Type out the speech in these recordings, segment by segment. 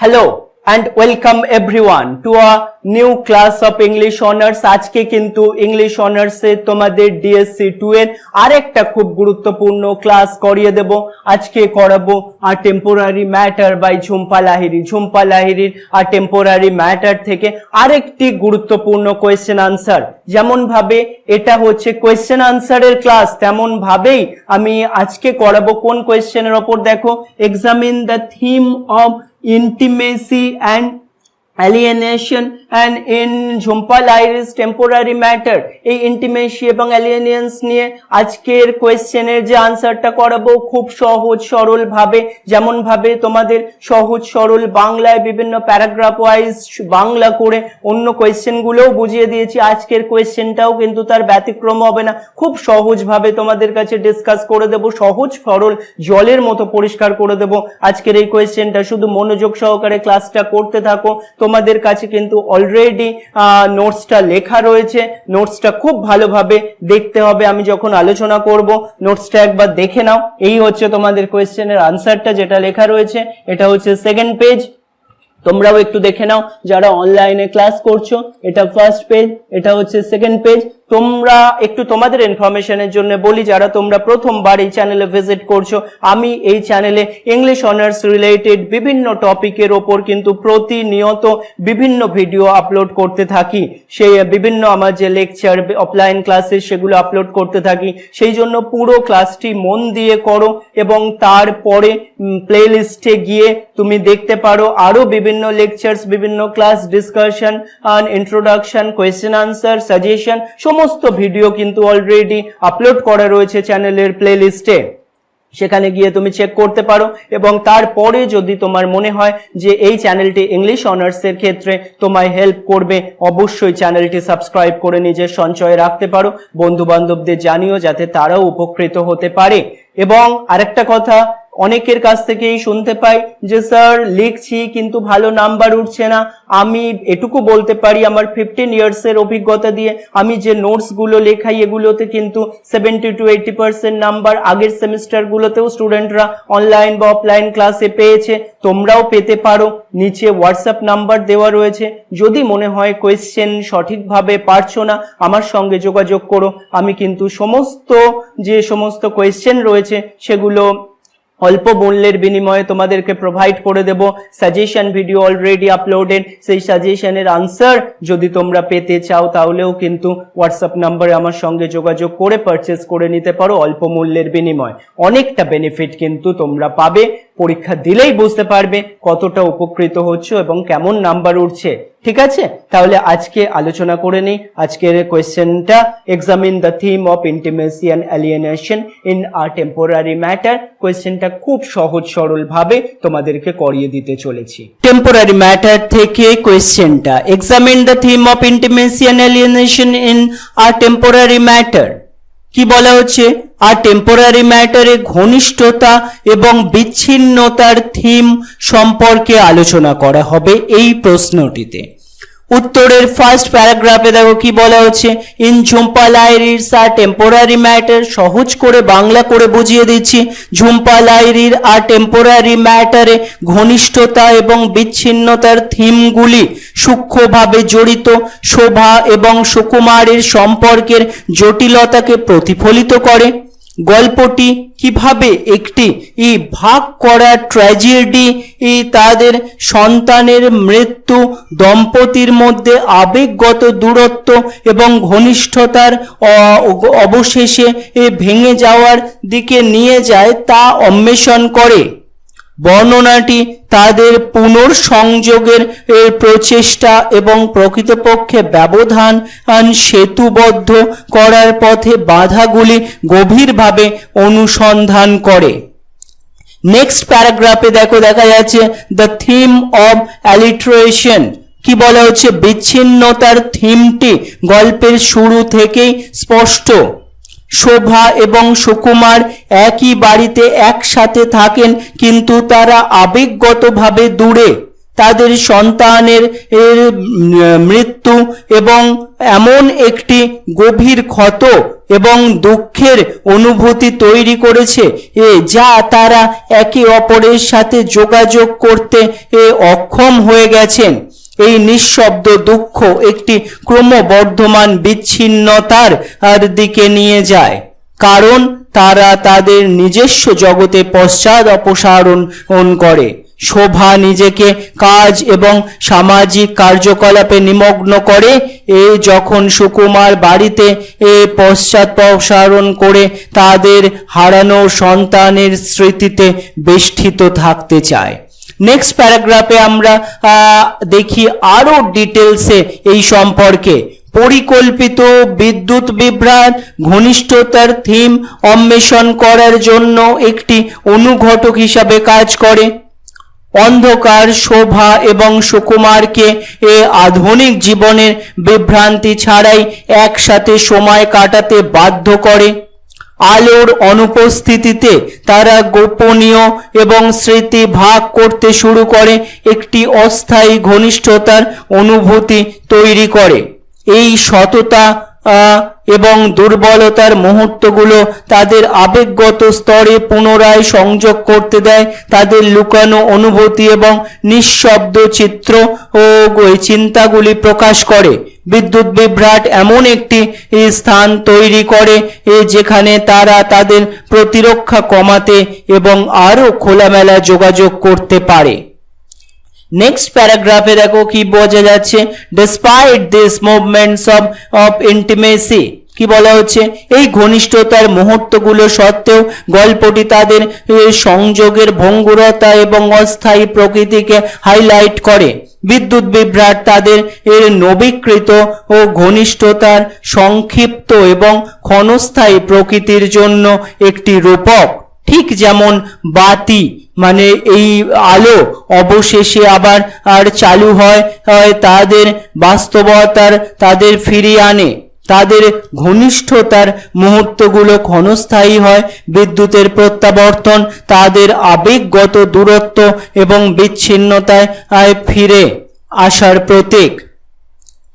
Hello and welcome everyone to a new class of English Honors আজকে কিন্তু English অনার্সে তোমাদের ডিএসসি টু এর আরেকটা খুব গুরুত্বপূর্ণ ক্লাস করিয়ে দেব। আজকে করাবো আর temporary matter by Jhumpa Lahiri Jhumpa লাহিরির আর টেম্পোরারি ম্যাটার থেকে আরেকটি গুরুত্বপূর্ণ কোয়েশ্চেন আনসার যেমন ভাবে এটা হচ্ছে কোয়েশ্চেন আনসারের ক্লাস তেমন ভাবেই আমি আজকে করাবো কোন কোয়েশ্চেনের ওপর। দেখো examine the theme of intimacy and alienation and in Jhumpa Lahiri's temporary matter এই ইন্টিমেসি এবং অ্যালিয়েনিয়ান্স নিয়ে আজকের কোয়েশ্চেনের যে আনসারটা করাবো খুব সহজ সরল ভাবে, যেমন ভাবে তোমাদের সহজ সরল বাংলায় বিভিন্ন প্যারাগ্রাফ ওয়াইজ বাংলা করে অন্য কোয়েশ্চেন গুলোও বুঝিয়ে দিয়েছি। আজকের কোয়েশ্চেনটাও কিন্তু তার ব্যতিক্রম হবে না। খুব সহজ ভাবে তোমাদের কাছে ডিসকাস করে দেব, সহজ সরল জলের মতো পরিষ্কার করে দেব। আজকের এই কোয়েশ্চেনটা শুধু মনোযোগ সহকারে ক্লাসটা করতে থাকো। তোমাদের কাছে কিন্তু অলরেডি নোটসটা লেখা রয়েছে। নোটসটা খুব ভালোভাবে দেখতে হবে। আমি যখন আলোচনা করব নোটসটা একবার দেখে নাও। এই হচ্ছে তোমাদের কোয়েশ্চেনের আনসারটা যেটা লেখা রয়েছে। এটা হচ্ছে সেকেন্ড পেজ তোমরাও একটু দেখে নাও। যারা অনলাইনে ক্লাস করছ, এটা ফার্স্ট পেজ এটা হচ্ছে সেকেন্ড পেজ তোমরা একটু তোমাদের ইনফরমেশনের জন্য বলি, যারা তোমরা প্রথমবার এই চ্যানেলে ভিজিট করছ, আমি এই চ্যানেলে ইংলিশ অনার্স রিলেটেড বিভিন্ন টপিকের ওপর কিন্তু প্রতিনিয়ত বিভিন্ন ভিডিও আপলোড করতে থাকি। সেই বিভিন্ন আমার যে লেকচার অফলাইন ক্লাসেস সেগুলো আপলোড করতে থাকি। সেই জন্য পুরো ক্লাসটি মন দিয়ে করো এবং তারপরে প্লে লিস্টে গিয়ে তুমি দেখতে পারো আরও বিভিন্ন লেকচার্স বিভিন্ন class discussion introduction question answer suggestion সমস্ত ভিডিও কিন্তু অলরেডি আপলোড করা রয়েছে চ্যানেলের প্লে লিস্টে সেখানে গিয়ে তুমি চেক করতে পারো এবং তারপরে যদি তোমার মনে হয় যে এই চ্যানেলটি ইংলিশ অনার্সের ক্ষেত্রে তোমায় হেল্প করবে, অবশ্যই চ্যানেলটি সাবস্ক্রাইব করে নিজের সঞ্চয়ে রাখতে পারো বন্ধু বান্ধবদের জানিও যাতে তারাও উপকৃত হতে পারে। এবং আরেকটা কথা অনেকের কাছ থেকেই শুনতে পাই যে, স্যার, লিখছি, কিন্তু ভালো নাম্বার উঠছে না। আমি এটুকু বলতে পারি, আমার ফিফটিন ইয়ার্স এর অভিজ্ঞতা দিয়ে আমি যে নোটসগুলো লেখাই, এগুলোতে কিন্তু seventy two eighty percent number আগের সেমিস্টার গুলোতেও স্টুডেন্টরা অনলাইন বা অফলাইন ক্লাসে পেয়েছে। তোমরাও পেতে পারো। নিচে হোয়াটসঅ্যাপ নাম্বার দেওয়া রয়েছে। যদি মনে হয় কোয়েশ্চেন সঠিকভাবে পারছ না, আমার সঙ্গে যোগাযোগ করো। আমি কিন্তু সমস্ত যে সমস্ত কোয়েশ্চেন রয়েছে, সেগুলো অল্প মূল্যের বিনিময়ে তোমাদেরকে প্রোভাইড করে দেব। সাজেশন ভিডিও অলরেডি আপলোডেড সেই সাজেশনের আনসার যদি তোমরা পেতে চাও, তাহলেও কিন্তু হোয়াটসঅ্যাপ নাম্বারে আমার সঙ্গে যোগাযোগ করে পারচেস করে নিতে পারো অল্প মূল্যের বিনিময়। অনেকটা বেনিফিট কিন্তু তোমরা পাবে। পরীক্ষা দিলেই বুঝতে পারবে কতটা উপকৃত হচ্ছ এবং কেমন নাম্বার উঠছে। ঠিক আছে? তাহলে আজকে আলোচনা করে নিই। আজকের কোয়েশ্চেনটা examine the theme of intimacy and alienation in R temporary matter কোয়েশ্চেনটা খুব সহজ সরলভাবে তোমাদেরকে করিয়ে দিতে চলেছি। টেম্পোরারি ম্যাটার থেকে কোয়েশ্চেনটা examine the theme of intimacy and alienation in R temporary matter কি বলা হচ্ছে? আর টেম্পোরারি ম্যাটারে ঘনিষ্ঠতা এবং বিচ্ছিন্নতার থিম সম্পর্কে আলোচনা করা হবে এই প্রশ্নটিতে। উত্তরের ফার্স্ট প্যারাগ্রাফে দেখো কি বলা হচ্ছে, ইন ঝুম্পা লাইরির আর টেম্পোরারি ম্যাটার সহজ করে বাংলা করে বুঝিয়ে দিচ্ছি ঝুম্পা লাইরির আর টেম্পোরারি ম্যাটারে ঘনিষ্ঠতা এবং বিচ্ছিন্নতার থিমগুলি সূক্ষ্মভাবে জড়িত, শোভা এবং সুকুমারের সম্পর্কের জটিলতাকে প্রতিফলিত করে। গল্পটি কীভাবে একটি ই ভাগ করা ট্র্যাজেডি ই তাদের সন্তানের মৃত্যু, দম্পতির মধ্যে আবেগগত দূরত্ব এবং ঘনিষ্ঠতার অবশেষে ভেঙে যাওয়ার দিকে নিয়ে যায় তা অন্বেষণ করে। বর্ণনাটি তাদের পুনর্সংযোগের প্রচেষ্টা এবং প্রকৃতপক্ষে ব্যবধান সেতুবদ্ধ করার পথে বাধাগুলি গভীরভাবে অনুসন্ধান করে। নেক্সট প্যারাগ্রাফে দেখো, দেখা যাচ্ছে দ্য থিম অব অ্যালিট্রেশন কি বলা হচ্ছে? বিচ্ছিন্নতার থিমটি গল্পের শুরু থেকেই স্পষ্ট। শোভা এবং সুকুমার একই বাড়িতে একসাথে থাকেন, কিন্তু তারা আবেগগতভাবে দূরে। তাদের সন্তানের মৃত্যু এবং এমন একটি গভীর ক্ষত এবং দুঃখের অনুভূতি তৈরি করেছে। এ, যা তারা একে অপরের সাথে যোগাযোগ করতে এ অক্ষম হয়ে গেছেন। এই নিঃশব্দ দুঃখ একটি ক্রমবর্ধমান বিচ্ছিন্নতার দিকে নিয়ে যায়। কারণ তারা তাদের নিজস্ব জগতে পশ্চাদ অপসারণ করে। শোভা নিজেকে কাজ এবং সামাজিক কার্যকলাপে নিমগ্ন করে। এ যখন সুকুমার বাড়িতে এ পশ্চাৎপসারণ করে, তাদের হারানো সন্তানের স্মৃতিতে বেষ্টিত থাকতে চায়। নেক্সট প্যারাগ্রাফে আমরা দেখি আরও ডিটেলসে এই সম্পর্কে। পরিকল্পিত বিদ্যুৎ বিভ্রাট, ঘনিষ্ঠতার থিম অন্বেষণ করার জন্য একটি অনুঘটক হিসাবে কাজ করে। অন্ধকার, শোভা এবং সুকুমারকে এ আধুনিক জীবনের বিভ্রান্তি ছাড়াই একসাথে সময় কাটাতে বাধ্য করে। আলোর অনুপস্থিতিতে তারা গোপনীয় এবং স্মৃতি ভাগ করতে শুরু করে, একটি অস্থায়ী ঘনিষ্ঠতার অনুভূতি তৈরি করে। এই সততা এবং দুর্বলতার মুহূর্তগুলো তাদের আবেগগত স্তরে পুনরায় সংযোগ করতে দেয়। তাদের লুকানো অনুভূতি এবং নিঃশব্দ চিত্র ও চিন্তাগুলি প্রকাশ করে। বিদ্যুৎ বিভ্রাট এমন একটি স্থান তৈরি করে যেখানে তারা তাদের প্রতিরক্ষা কমাতে এবং আরও খোলামেলা যোগাযোগ করতে পারে। নেক্সট প্যারাগ্রাফে দেখো কি বোঝা যাচ্ছে despite this movements of of intimacy কি বলা হচ্ছে, এই ঘনিষ্ঠতার মুহূর্তগুলো সত্ত্বেও গল্পটি তাদের সংযোগের ভঙ্গুরতা এবং অস্থায়ী প্রকৃতিকে হাইলাইট করে। বিদ্যুৎ বিভ্রাট তাদের এর নবীকৃত ও ঘনিষ্ঠতার সংক্ষিপ্ত এবং ক্ষণস্থায়ী প্রকৃতির জন্য একটি রূপক। ঠিক যেমন বাতি মানে এই আলো অবশেষে আবার আর চালু হয় তাদের বাস্তবতার, তাদের ফিরিয়ে আনে। তাদের ঘনিষ্ঠতার মুহূর্তগুলো ক্ষণস্থায়ী হয়। বিদ্যুতের প্রত্যাবর্তন তাদের আবেগগত দূরত্ব এবং বিচ্ছিন্নতায় ফিরে আসার প্রতীক।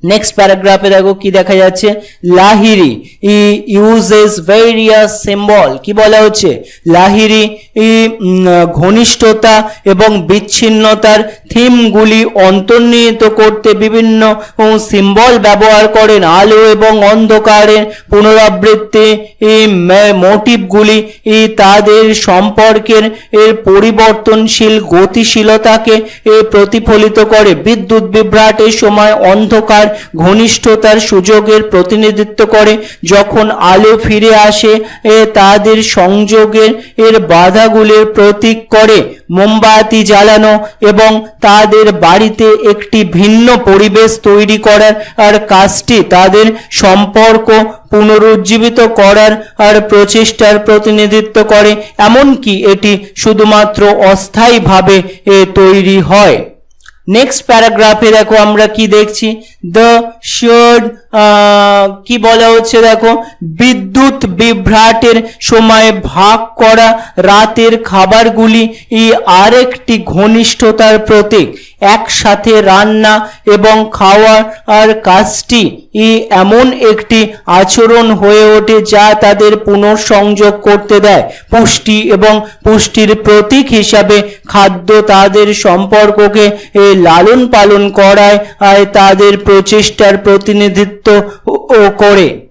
নেক্সট প্যারাগ্রাফে দেখো কি দেখা যাচ্ছে। লাহিরি ই ইউজেস ভেরিয়াস সিম্বল কি বলা হচ্ছে? লাহিরি ই ঘনিষ্ঠতা এবং বিচ্ছিন্নতার থিমগুলি অন্তর্নিহিত করতে বিভিন্ন সিম্বল ব্যবহার করেন। আলো এবং অন্ধকারের পুনরাবৃত্তি মোটিভগুলি তাদের সম্পর্কের, এর পরিবর্তনশীল গতিশীলতাকে প্রতিফলিত করে। বিদ্যুৎ বিভ্রাটের সময় অন্ধকার ঘনিষ্ঠতার সুযোগের প্রতিনিধিত্ব করে। যখন আলো ফিরে আসে তাদের সংযোগের, এর বাধাগুলির প্রতীক করে। মোমবাতি জ্বালানো এবং তাদের বাড়িতে একটি ভিন্ন পরিবেশ তৈরি করার আর কাজটি তাদের সম্পর্ক পুনরুজ্জীবিত করার আর প্রচেষ্টার প্রতিনিধিত্ব করে। এমনকি এটি শুধুমাত্র অস্থায়ীভাবে তৈরি হয়। নেক্সট প্যারাগ্রাফে দেখো আমরা কি দেখছি। দ্য শিওর্ড কি বলা হচ্ছে দেখো? বিদ্যুৎ বিভ্রাটের সময় ভাগ করা রাতের খাবারগুলি আরেকটি ঘনিষ্ঠতার প্রতীক। একসাথে রান্না এবং খাওয়ার আর কাজটি এমন একটি আচরণ হয়ে ওঠে যা তাদের পুনঃসংযোগ করতে দেয়। পুষ্টি এবং পুষ্টির প্রতীক হিসাবে খাদ্য তাদের সম্পর্ককে লালন পালন করায় তাদের প্রচেষ্টার প্রতিনিধিত্ব ও- ও করে।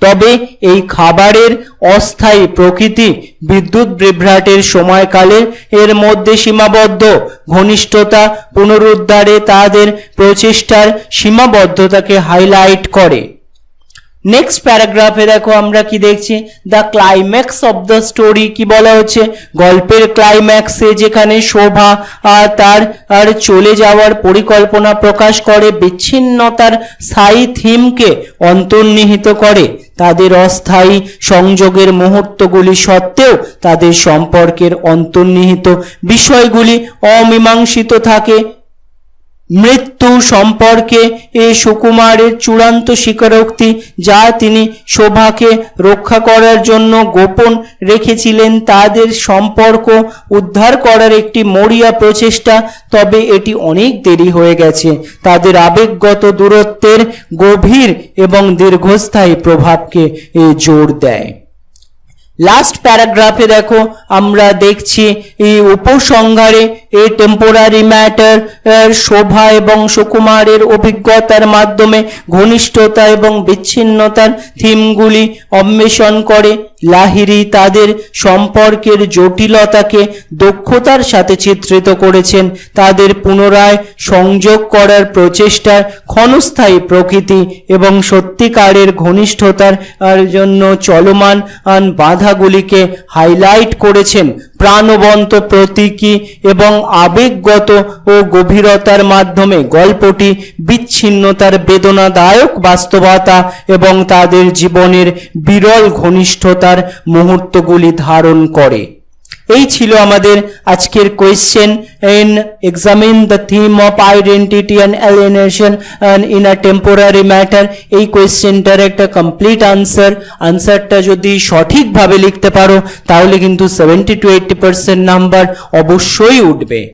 তবে এই খাবারের অস্থায়ী প্রকৃতি বিদ্যুৎ বিভ্রাটের সময়কালে এর মধ্যে সীমাবদ্ধ। ঘনিষ্ঠতা পুনরুদ্ধারে তাদের প্রচেষ্টার সীমাবদ্ধতাকে হাইলাইট করে। নেক্সট প্যারাগ্রাফে দেখো আমরা কি দেখছি? The climax of the story কি বলা হচ্ছে? গল্পের ক্লাইম্যাক্সে যেখানে শোভা আর তার, আর চলে যাওয়ার পরিকল্পনা প্রকাশ করে, বিচ্ছিন্নতার স্থায়ী থিমকে অন্তর্নিহিত করে। তাদের অস্থায়ী সংযোগের মুহূর্তগুলি সত্ত্বেও তাদের সম্পর্কের অন্তর্নিহিত বিষয়গুলি অমীমাংসিত থাকে। মৃত্যু সম্পর্কে এ সুকুমারের চূড়ান্ত স্বীকারোক্তি যা তিনি শোভাকে রক্ষা করার জন্য গোপন রেখেছিলেন তাদের সম্পর্ক উদ্ধার করার একটি মরিয়া প্রচেষ্টা। তবে এটি অনেক দেরি হয়ে গেছে। তাদের আবেগগত দূরত্বের গভীর এবং দীর্ঘস্থায়ী প্রভাবকে এ জোর দেয়। লাস্ট প্যারাগ্রাফে দেখো, আমরা দেখছি এই উপসংহারে এই টেম্পোরারি ম্যাটার শোভা এবং সুকুমারের অভিজ্ঞতার মাধ্যমে ঘনিষ্ঠতা এবং বিচ্ছিন্নতার থিমগুলি অন্বেষণ করে লাহিরি তাদের সম্পর্কের জটিলতাকে দক্ষতার সাথে চিত্রিত করেছেন। তাদের পুনরায় সংযোগ করার প্রচেষ্টার ক্ষণস্থায়ী প্রকৃতি এবং সত্যিকারের ঘনিষ্ঠতার জন্য চলমান বাধাগুলিকে হাইলাইট করেছেন। প্রাণবন্ত প্রতীকী এবং আবেগগত ও গভীরতার মাধ্যমে গল্পটি বিচ্ছিন্নতার বেদনাদায়ক বাস্তবতা এবং তাদের জীবনের বিরল ঘনিষ্ঠতার মুহূর্তগুলি ধারণ করে। এই ছিল আমাদের আজকের question in examine the theme of identity and alienation in a temporary matter এই কোয়েশ্চেনটার একটা কমপ্লিট আনসার আনসারটা যদি সঠিকভাবে লিখতে পারো, তাহলে কিন্তু seventy two eighty percent number অবশ্যই উঠবে।